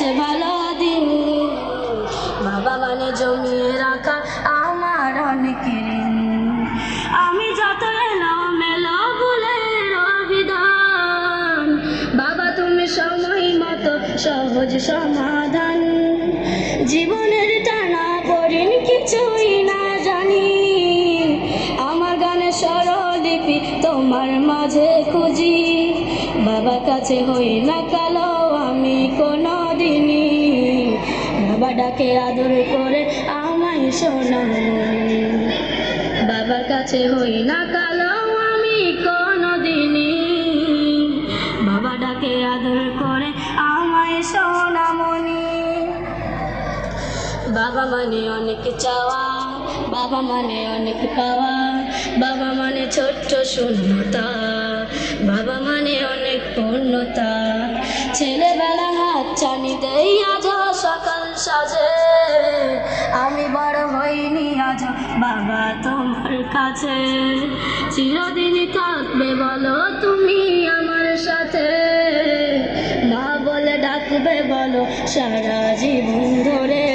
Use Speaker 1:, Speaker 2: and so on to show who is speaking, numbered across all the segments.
Speaker 1: যাচ্ছে ভালো দিন। বাবা মানে জমিয়ে রাখা আমার অনেক আমি যত এলো মেলো ভুলের অভিধান, বাবা তুমি সময় মতো সহজ সমাধান। জীবনের টানা করিন কিছুই না মাঝে খুঁজি। বাবা কাছে হই না কালো, আমি কোনো দিনই বাবা ডাকে আদর করে, আমায় শোনাই বাবার কাছে হই না কালো, আমি কোনো দিনই বাবা ডাকে আদর করে, আমায় সোনামণি বাবা মানে অনেক চাওয়া, বাবা মানে অনেক পাওয়া। বাবা মানে ছোট্ট শূন্যতা, বাবা মানে অনেক পূর্ণতা। ছেলেবেলা হাত চানি দেই, আজ সকাল সাজে। আমি বড় হইনি, আজ বাবা তোমার কাছে। চিরদিনই থাকবে বলো তুমি আমার সাথে। মা বলে ডাকবে বলো সারা জীবন ধরে।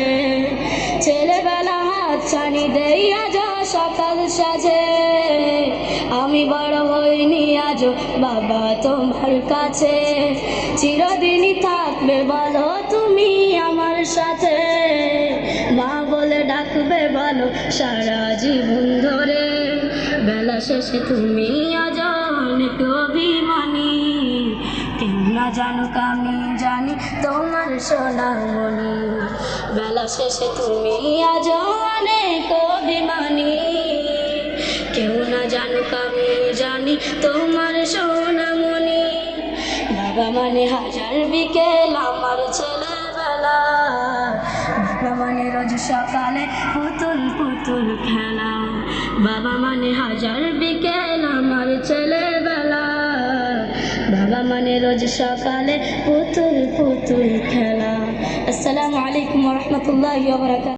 Speaker 1: ছেলেবেলা হাত ছানি দেই, আজ সকাল সাজে। আমি বড় হইনি আজ বাবা তোমার কাছে। চিরদিনই থাকবে বলো তুমি আমার সাথে। মা বলে ডাকবে বলো সারা জীবন ধরে। বেলা শেষে তুমি আজ অনেক অভিমানী। না জানুক আমি জানি তোমার সোনামণি। বেলা শেষে তুমি আজ অনেক অভিমানী। কেউ না জানুক আমি জানি তোমার সোনামণি। বাবা মানে হাজার বিকেল আমার ছেলেবেলা। বাবা মানে রোজ সকালে পুতুল পুতুল খেলা। বাবা মানে হাজার বিকেল আমার ছেলেবেলা। বাবা মানে রোজ সকালে পুতুল পুতুল খেলা। আসসালামু আলাইকুম রহমতুল্লাহ